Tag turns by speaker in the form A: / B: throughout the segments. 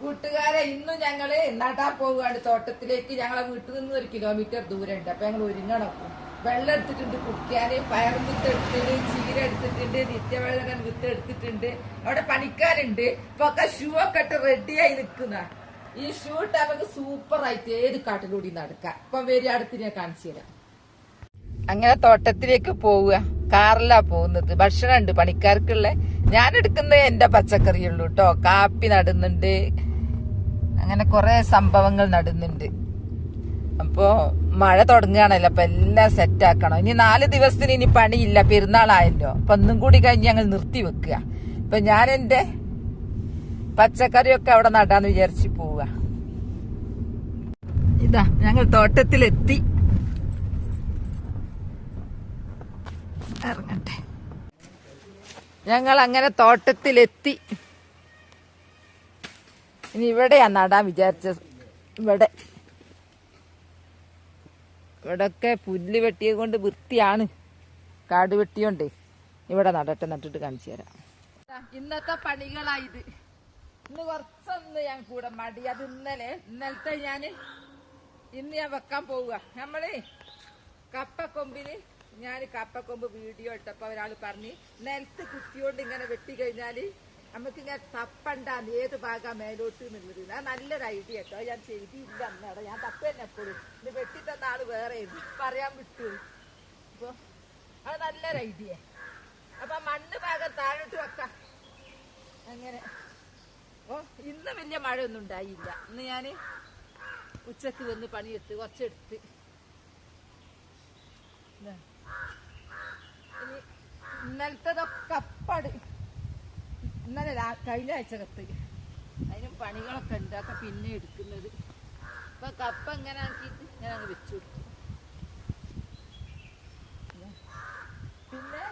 A: കൂട്ടുകാരെ ഇന്ന് ഞങ്ങൾ നടാൻ പോവുകയാണ്. തോട്ടത്തിലേക്ക് ഞങ്ങളെ വീട്ടിൽ നിന്ന് ഒരു കിലോമീറ്റർ ദൂരം ഉണ്ട് അപ്പൊ ഞങ്ങൾ ഒരുങ്ങണം. വെള്ളം എടുത്തിട്ടുണ്ട് കുടിക്കാന് പയറും വിത്ത് എടുത്തിട്ടുണ്ട് ചീര എടുത്തിട്ടുണ്ട് നിത്യവെള്ളകൻ വിത്ത് എടുത്തിട്ടുണ്ട്. അവിടെ പണിക്കാരുണ്ട്. ഇപ്പൊ ഒക്കെ ഷൂ ഒക്കെ ഇട്ട് റെഡിയായി നിൽക്കുന്ന. ഈ ഷൂ ഇട്ട് നമുക്ക് സൂപ്പർ ആയിട്ട് ഏത് കാട്ടിലൂടെ നടക്കാം. ഇപ്പൊ വരി അടുത്ത് ഞാൻ കാണിച്ചു തരാം. അങ്ങനെ തോട്ടത്തിലേക്ക് പോവുക. കാറിലാ പോകുന്നത്. ഭക്ഷണം ഉണ്ട് പണിക്കാർക്കുള്ള. ഞാൻ എടുക്കുന്നത് എന്റെ പച്ചക്കറിയുള്ളൂ കേട്ടോ കാപ്പി നടുന്നുണ്ട്. അങ്ങനെ കുറെ സംഭവങ്ങൾ നടുന്നുണ്ട്. അപ്പോ മഴ തുടങ്ങുകയാണല്ലോ അപ്പൊ എല്ലാം സെറ്റ് ആക്കണം. ഇനി നാല് ദിവസത്തിന് ഇനി പണിയില്ല പെരുന്നാളായല്ലോ. അപ്പൊ ഒന്നും കൂടി കഴിഞ്ഞ് ഞങ്ങൾ നിർത്തി വെക്കുക. അപ്പൊ ഞാൻ എന്റെ പച്ചക്കറിയൊക്കെ അവിടെ നടാന്ന് വിചാരിച്ച് പോവുക. ഇതാ ഞങ്ങൾ തോട്ടത്തിലെത്തി. ഇറങ്ങട്ടെ. ഞങ്ങൾ അങ്ങനെ തോട്ടത്തിലെത്തി. ഇനി ഇവിടെയാ നടാൻ വിചാരിച്ചത്. ഇവിടെ. ഇവിടൊക്കെ പുല്ല് വെട്ടിയത് കൊണ്ട് വൃത്തിയാണ്. കാട് വെട്ടിയോണ്ട്. ഇവിടെ നടട്ടെ നട്ടിട്ട് കാണിച്ചു തരാം. ഇന്നത്തെ പണികളായത് ഇന്ന് കുറച്ചൊന്ന് ഞാൻ കൂടെ മടി. അത് ഇന്നലെ ഇന്നലത്തെ ഞാൻ ഇന്ന് ഞാൻ വെക്കാൻ പോവുക. നമ്മൾ കപ്പക്കൊമ്പിന് ഞാൻ കപ്പക്കൊമ്പ് വീഡിയോ ഇട്ടപ്പോ ഒരാൾ പറഞ്ഞ് നിലത്ത് കുത്തിയോണ്ട് ഇങ്ങനെ വെട്ടി കഴിഞ്ഞാൽ നമുക്ക് ഇങ്ങനെ തപ്പണ്ടാന്ന് ഏത് ഭാഗം മേലോട്ട് എന്നുള്ളത്. ഞാൻ നല്ലൊരു ഐഡിയ കേട്ടോ ഞാൻ ചെയ്തില്ല അന്നേരം. ഞാൻ തപ്പ തന്നെ എപ്പോഴും. ഇത് വെട്ടിത്തന്ന ആൾ വേറെ പറയാൻ വിട്ടു. അപ്പൊ അത് നല്ലൊരു ഐഡിയ അപ്പൊ മണ്ണ് ഭാഗം താഴോട്ട് വെക്കാം. അങ്ങനെ. ഓ ഇന്ന് വലിയ മഴ ഒന്നും ഉണ്ടായില്ല. ഇന്ന് ഞാൻ ഉച്ചയ്ക്ക് വന്ന് പണിയെടുത്ത് കുറച്ചെടുത്ത്. ഇന്നലത്തതൊക്കെ അപ്പാട് ഇന്നലെ കഴിഞ്ഞ ആഴ്ച കത്ത് അതിനും പണികളൊക്കെ ഉണ്ട്. അതൊക്കെ പിന്നെ എടുക്കുന്നത്. ഇപ്പൊ കപ്പ ഇങ്ങനെ ആക്കിയിട്ട് ഞാൻ അങ്ങ് വെച്ചു പിന്നെ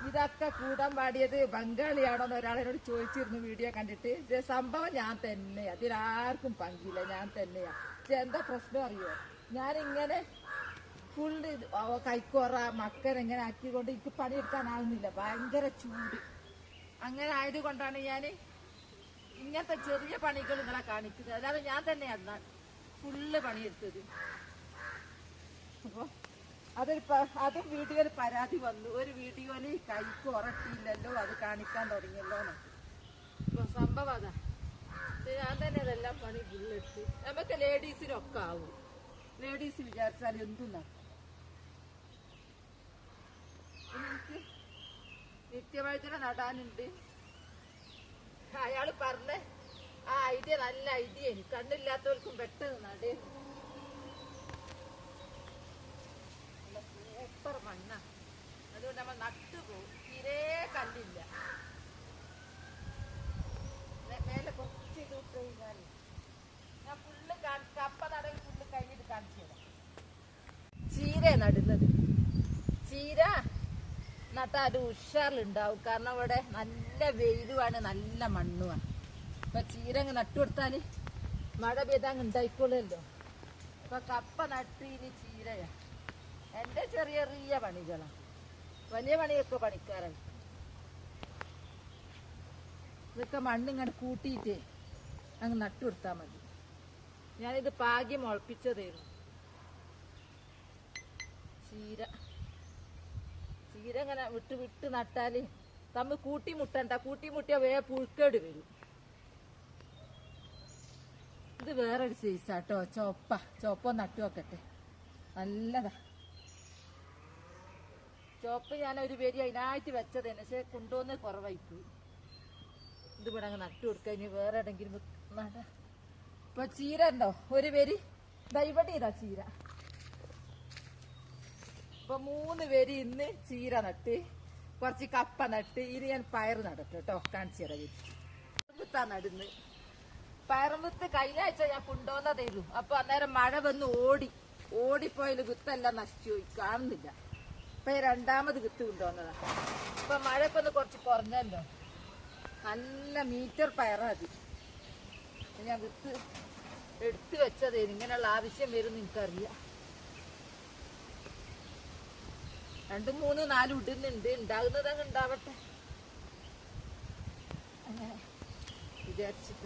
A: ഇതൊക്കെ കൂടാൻ പാടിയത് ബംഗാളിയാണോ എന്ന് ഒരാളെന്നോട് ചോദിച്ചിരുന്നു വീഡിയോ കണ്ടിട്ട്. സംഭവം ഞാൻ തന്നെയാ. ഇതിലാർക്കും പങ്കില്ല. ഞാൻ തന്നെയാ. എന്താ പ്രശ്നം അറിയോ? ഞാനിങ്ങനെ ഫുള്ള് കൈക്കോറ മക്കൻ ഇങ്ങനെ ആക്കിക്കൊണ്ട് എനിക്ക് പണിയെടുക്കാനാവുന്നില്ല ഭയങ്കര ചൂട്. അങ്ങനെ ആയതുകൊണ്ടാണ് ഞാൻ ഇങ്ങനത്തെ ചെറിയ പണികൾ നിങ്ങളെ കാണിക്കുന്നത്. അല്ലാതെ ഞാൻ തന്നെ തന്നെയാണ് ഫുള്ള് പണിയെടുത്തത്. അപ്പോൾ അതൊരു അതും വീഡിയോയിൽ പരാതി വന്നു. ഒരു വീഡിയോയിൽ കൈക്ക് ഉറക്കിയില്ലല്ലോ അത് കാണിക്കാൻ തുടങ്ങിയല്ലോ എന്നൊക്കെ. അപ്പൊ സംഭവം അതാ. ഞാൻ തന്നെ അതെല്ലാം പണി ഫുള്ളെടുത്ത് നമുക്ക് ലേഡീസിനൊക്കെ ആവും. ലേഡീസ് വിചാരിച്ചാൽ എന്തും നടക്കും ഇനി എനിക്ക് നിത്യവൈദ്യന നടാനുണ്ട്. അയാൾ പറഞ്ഞ ആ ഐഡിയ നല്ല ഐഡിയ കണ്ണില്ലാത്തവർക്കും പെട്ടെന്ന് നടേ സൂപ്പർ മണ്ണ. അതുകൊണ്ട് നമ്മൾ നട്ടു പോകും. തീരെ കണ്ടില്ല മേലെ കുറച്ച് ഇത് കഴിഞ്ഞാൽ ഞാൻ ഫുള്ള് കപ്പ നടയിൽ ഫുള്ള് കഴിഞ്ഞിട്ട് കാണിച്ചു തരാം. ചീര നടുന്നത്. ചീര നട്ടാൽ ഉഷാറിലുണ്ടാവും. കാരണം അവിടെ നല്ല വെയിലുമാണ് നല്ല മണ്ണുമാണ് അപ്പൊ ചീര അങ്ങ് നട്ടു കൊടുത്താൽ മഴ പെയ്താൽ അങ്ങ് ഉണ്ടായിക്കോളുമല്ലോ. അപ്പൊ കപ്പ നട്ട് ഇനി ചീരയാ. എന്റെ ചെറിയ ചെറിയ പണികളാണ് വലിയ പണിയൊക്കെ പണിക്കാരാണ്. ഇതൊക്കെ മണ്ണ് ഇങ്ങോട്ട് കൂട്ടിയിട്ട് അങ്ങ് നട്ടു കൊടുത്താൽ മതി. ഞാനിത് പാകി മുളപ്പിച്ചതായിരുന്നു ചീര ചീര ഇങ്ങനെ വിട്ട് വിട്ട് നട്ടാൽ തമ്മിൽ കൂട്ടി മുട്ടണ്ട കൂട്ടി മുട്ടിയ വേ പുഴുക്കേട് വരും. ഇത് വേറൊരു സൈസാട്ടോ. ചോപ്പ ചോപ്പ നട്ടു വെക്കട്ടെ നല്ലതാ. ചോപ്പ് ഞാൻ ഒരു പേര് അതിനായിട്ട് വെച്ചത് പക്ഷെ കൊണ്ടുവന്ന് കുറവായി പോയി. ഇത് ഇവിടെ അങ്ങ് നട്ടു കൊടുക്കുക ഇനി വേറെ എവിടെങ്കിലും ഇപ്പൊ ചീര ഉണ്ടോ? ഒരു പേര്. ദൈവടി ഇതാ ചീര. ഇപ്പൊ മൂന്ന് പേര് ഇന്ന് ചീര നട്ട് കുറച്ച് കപ്പ നട്ട് ഇനി ഞാൻ പയർ നടട്ടെ കേട്ടോ. കാണിച്ചു തരാം നടന്ന് നടുന്ന് കഴിഞ്ഞ ആഴ്ച ഞാൻ കൊണ്ടുവന്നതായിരുന്നു അപ്പൊ അന്നേരം മഴ വന്ന് ഓടി. ഓടിപ്പോയത് വിത്തെല്ലാം നശിച്ചു പോയി. കാണുന്നില്ല. ഇപ്പൊ രണ്ടാമത് വിത്ത് കൊണ്ടുവന്നതാ. ഇപ്പൊ മഴ ഒന്ന് കുറച്ച് കുറഞ്ഞല്ലോ. നല്ല മീറ്റർ പയറാ അത്. ഞാൻ വിത്ത് എടുത്തു വെച്ചതേ ഇങ്ങനെയുള്ള ആവശ്യം വരും എനിക്കറിയാം. രണ്ട് മൂന്ന് നാല് ഇടുന്നുണ്ട് ഉണ്ടാകുന്നത് അങ്ങ് ഉണ്ടാവട്ടെ. വിചാരിച്ചിട്ട.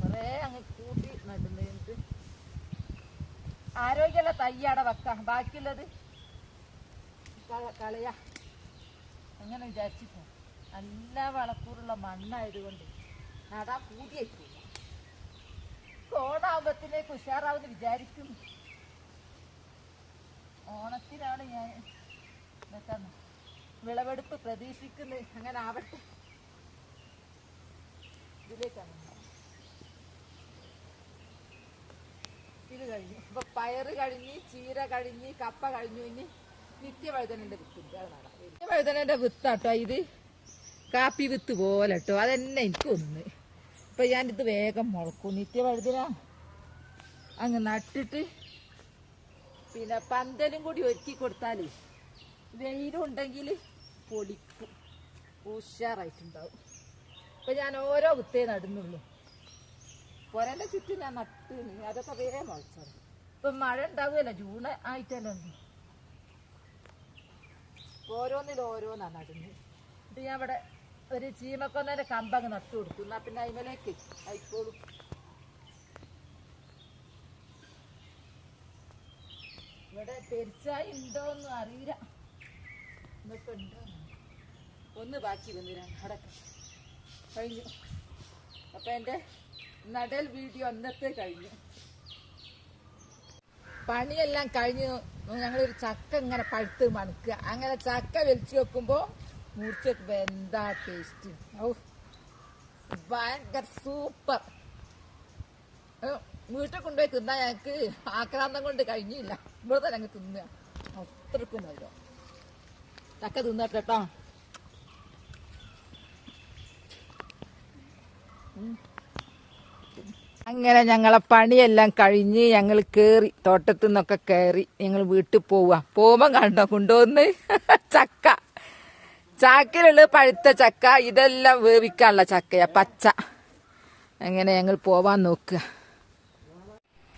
A: കൊറേ അങ്ങ് കൂട്ടി നടുന്നതിന് ആരോഗ്യമുള്ള തയ്യാടെ വക്ക. ബാക്കിയുള്ളത് കളയ. അങ്ങനെ വിചാരിച്ചിട്ട. നല്ല വളക്കൂറുള്ള മണ്ണായതുകൊണ്ട് നടാ കൂടിയായിട്ടില്ല കോണാകുമ്പത്തിലേക്ക് ഉഷാറാവെന്ന് വിചാരിക്കുന്നു. ഓണത്തിനാണ് ഞാൻ ഇതൊക്കെ വിളവെടുപ്പ് പ്രതീക്ഷിക്കുന്നത്. അങ്ങനെ ആവട്ടെ. ഇതിലേക്കാണ് ഇത് കഴിഞ്ഞു. ഇപ്പൊ പയറ് കഴിഞ്ഞ് ചീര കഴിഞ്ഞ് കപ്പ കഴിഞ്ഞു. ഇനി നിത്യവഴുതനന്റെ വിത്ത് നിത്യവഴുതനന്റെ വിത്താട്ടോ ഇത്. കാപ്പി വിത്ത് പോലെ കേട്ടോ അതെന്നെ എനിക്ക് ഒന്ന് ഇപ്പൊ ഞാനിത് വേഗം മുളക്കും. നിത്യവഴുതന അങ്ങ് നട്ടിട്ട് പിന്നെ പന്തലും കൂടി ഒരുക്കി കൊടുത്താൽ വെയിലുണ്ടെങ്കിൽ പൊളിക്കും ഉഷാറായിട്ടുണ്ടാവും. ഇപ്പൊ ഞാൻ ഓരോ കുത്തേ നടുന്നുള്ളൂ. പൊരന്റെ ചുറ്റും ഞാൻ നട്ട് അതൊക്കെ വേറെ മുളച്ചത് ഇപ്പൊ മഴ ഉണ്ടാവുകയല്ല ജൂൺ ആയിട്ടല്ലോ. ഓരോന്നിൽ ഓരോന്നാ നടുന്നത്. ഇത് ഞാൻ ഇവിടെ ഒരു ചീമക്കൊന്നേരെ കമ്പങ്ങ് നട്ടു കൊടുത്തു. എന്നാ പിന്നെ അതിമലേക്ക് ആയിക്കോളും. ഇവിടെ പെരിച്ചായി ഉണ്ടോന്നും അറിയില്ല. ഇതൊക്കെ ഉണ്ടോ ഒന്ന് ബാക്കി വന്നിരാണ് അടക്കം കഴിഞ്ഞു. അപ്പൊ എന്റെ നടൽ വീഡിയോ അന്നത്തെ കഴിഞ്ഞു. പണിയെല്ലാം കഴിഞ്ഞു. ഞങ്ങളൊരു ചക്ക ഇങ്ങനെ പഴുത്ത് മണക്കുക. അങ്ങനെ ചക്ക വലിച്ചു വെക്കുമ്പോ മുറിച്ച് വെക്കുമ്പോ എന്താ ടേസ്റ്റ് ഭയങ്കര സൂപ്പർ. വീട്ടിൽ കൊണ്ടുപോയി തിന്നാൻ ഞങ്ങക്ക് ആക്രാന്തം കൊണ്ട് കഴിഞ്ഞില്ല. ഇവിടെ തന്നെ. ഞങ്ങൾ തിന്നുക അത്രക്കും നല്ലോ ചക്ക തിന്നട്ടെ കേട്ടോ അങ്ങനെ ഞങ്ങളെ പണിയെല്ലാം കഴിഞ്ഞ് ഞങ്ങൾ കേറി തോട്ടത്തിൽ നിന്നൊക്കെ കയറി ഞങ്ങൾ വീട്ടിൽ പോവുക പോകുമ്പോൾ കണ്ടോ കൊണ്ടുവന്ന് ചക്ക. ചാക്കിലുള്ള പഴുത്ത ചക്ക ഇതെല്ലാം വേവിക്കാനുള്ള ചക്കയാ പച്ച. അങ്ങനെ ഞങ്ങൾ പോവാൻ നോക്കുക.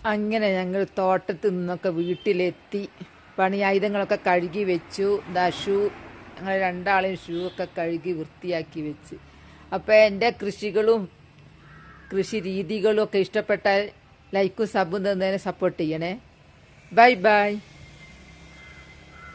A: അങ്ങനെ ഞങ്ങൾ തോട്ടത്തു നിന്നൊക്കെ വീട്ടിലെത്തി. പണിയായുധങ്ങളൊക്കെ കഴുകി വെച്ചു. ദാ ഞങ്ങൾ രണ്ടാളെയും ഷൂ ഒക്കെ കഴുകി വൃത്തിയാക്കി വെച്ച്. അപ്പോൾ എന്റെ കൃഷികളും കൃഷി രീതികളും ഒക്കെ ഇഷ്ടപ്പെട്ടാൽ ലൈക്കും സബും തന്നതിനെ സപ്പോർട്ട് ചെയ്യണേ. Bye bye.